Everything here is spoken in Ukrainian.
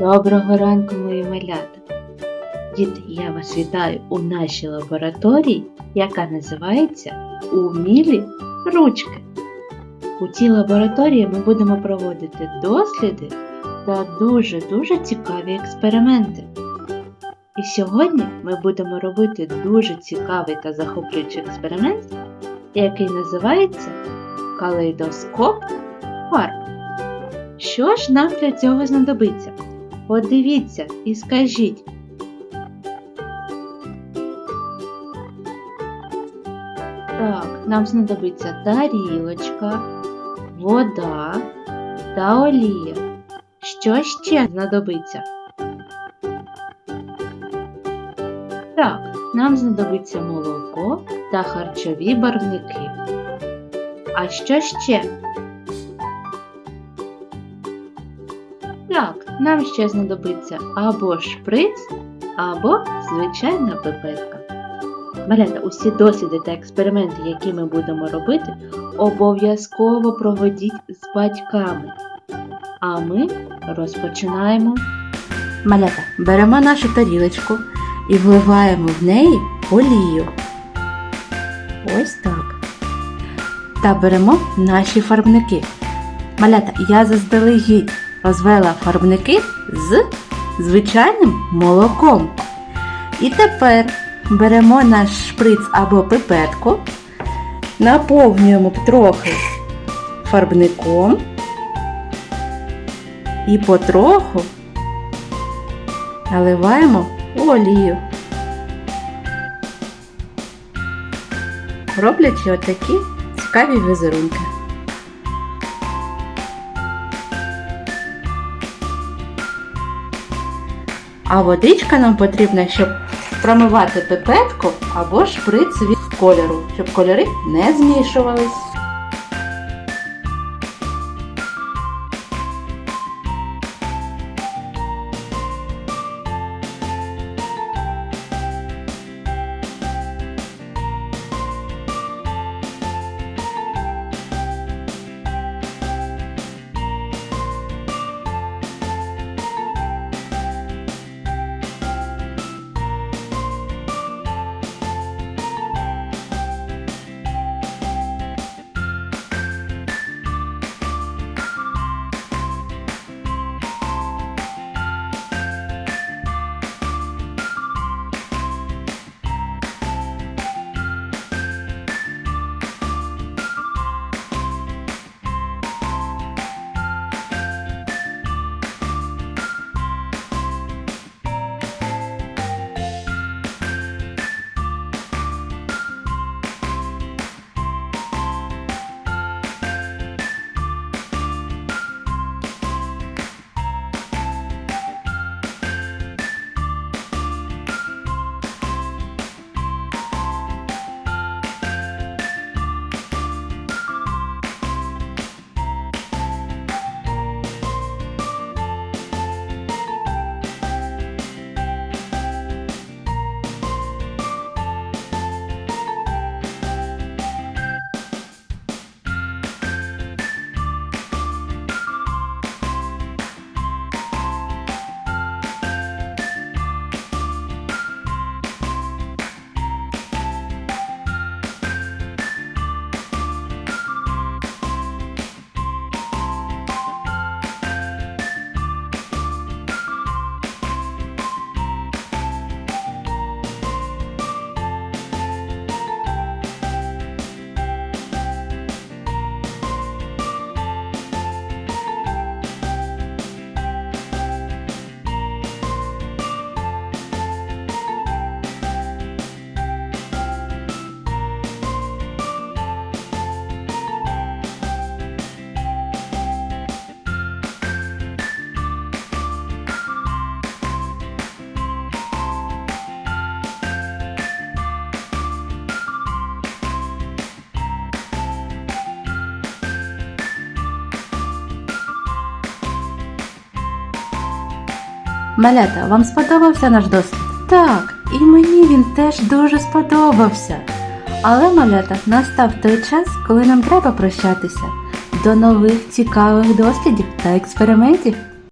Доброго ранку, мої малята! Діти, я вас вітаю у нашій лабораторії, яка називається Умілі ручки. У цій лабораторії ми будемо проводити досліди та дуже-дуже цікаві експерименти. І сьогодні ми будемо робити дуже цікавий та захоплюючий експеримент, який називається калейдоскоп фарб. Що ж нам для цього знадобиться? Подивіться і скажіть. Так, нам знадобиться тарілочка, вода та олія. Що ще знадобиться? Так, нам знадобиться молоко та харчові барвники. А що ще? Так, нам ще знадобиться або шприц, або звичайна пипетка. Малята, усі досліди та експерименти, які ми будемо робити, обов'язково проведіть з батьками. А ми розпочинаємо. Малята, беремо нашу тарілочку і вливаємо в неї олію. Ось так. Та беремо наші фарбники. Малята, я заздалегідь розвела фарбники з звичайним молоком. І тепер беремо наш шприц або пипетку, наповнюємо трохи фарбником і потроху наливаємо олію, роблячи отакі цікаві візерунки. А водичка нам потрібна, щоб промивати пипетку або шприц від кольору, щоб кольори не змішувались. Малята, вам сподобався наш досвід? Так, і мені він теж дуже сподобався. Але, малята, настав той час, коли нам треба прощатися. До нових цікавих дослідів та експериментів.